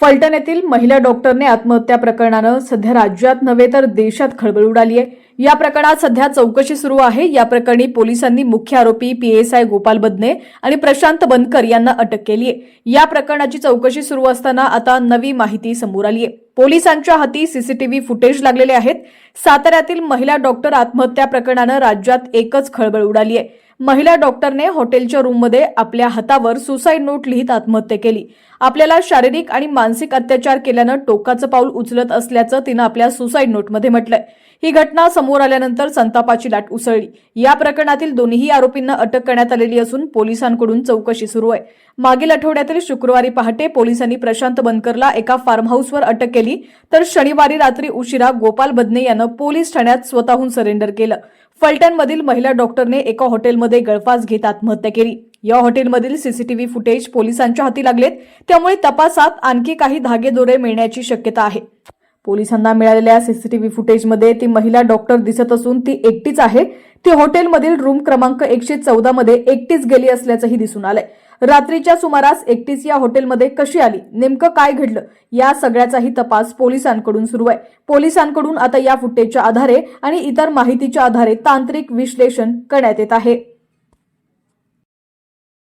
फलटण येथील महिला डॉक्टरने आत्महत्या प्रकरणानं सध्या राज्यात नव्हे तर देशात खळबळ उडाली आहे. या प्रकरणात सध्या चौकशी सुरू आहे. या प्रकरणी पोलिसांनी मुख्य आरोपी पीएसआय गोपाल बदने आणि प्रशांत बनकर यांना अटक केली आहे. या प्रकरणाची चौकशी सुरू असताना आता नवी माहिती समोर आली आहे. पोलिसांच्या हाती सीसीटीव्ही फुटेज लागलेले आहेत. साताऱ्यातील महिला डॉक्टर आत्महत्या प्रकरणानं राज्यात एकच खळबळ उडाली आहे. महिला डॉक्टरने हॉटेलच्या रूममध्ये आपल्या हातावर सुसाईड नोट लिहित आत्महत्या केली. आपल्याला शारीरिक आणि मानसिक अत्याचार केल्यानं टोकाचं पाऊल उचलत असल्याचं तिनं आपल्या सुसाईड नोटमध्ये म्हटलंय. ही घटना समोर आल्यानंतर संतापाची लाट उसळली. या प्रकरणातील दोन्ही आरोपींना अटक करण्यात आलेली असून पोलिसांकडून चौकशी सुरू आहे. मागील आठवड्यातील शुक्रवारी पहाटे पोलिसांनी प्रशांत बनकरला एका फार्म हाऊसवर अटक केली तर शनिवारी रात्री उशिरा गोपाल बदने यानं पोलीस ठाण्यात स्वतःहून सरेंडर केलं. फलटणमधील महिला डॉक्टरने एका हॉटेलमध्ये गळफास घेत आत्महत्या केली. या हॉटेलमधील सीसीटीव्ही फुटेज पोलिसांच्या हाती लागलेत. त्यामुळे तपासात आणखी काही धागेदोरे मिळण्याची शक्यता आहे. पोलिसांना मिळालेल्या सीसीटीव्ही फुटेजमध्ये ती महिला डॉक्टर दिसत असून ती एकटीच आहे. ती हॉटेलमधील रूम क्रमांक एकशे चौदा मध्ये एकटीच गेली असल्याचंही दिसून आलंय. रात्रीच्या सुमारास एकटीच या हॉटेलमध्ये कशी आली? नेमकं काय घडलं? या सगळ्याचाही तपास पोलिसांकडून सुरू आहे. पोलिसांकडून आता या फुटेजच्या आधारे आणि इतर माहितीच्या आधारे तांत्रिक विश्लेषण करण्यात येत आहे.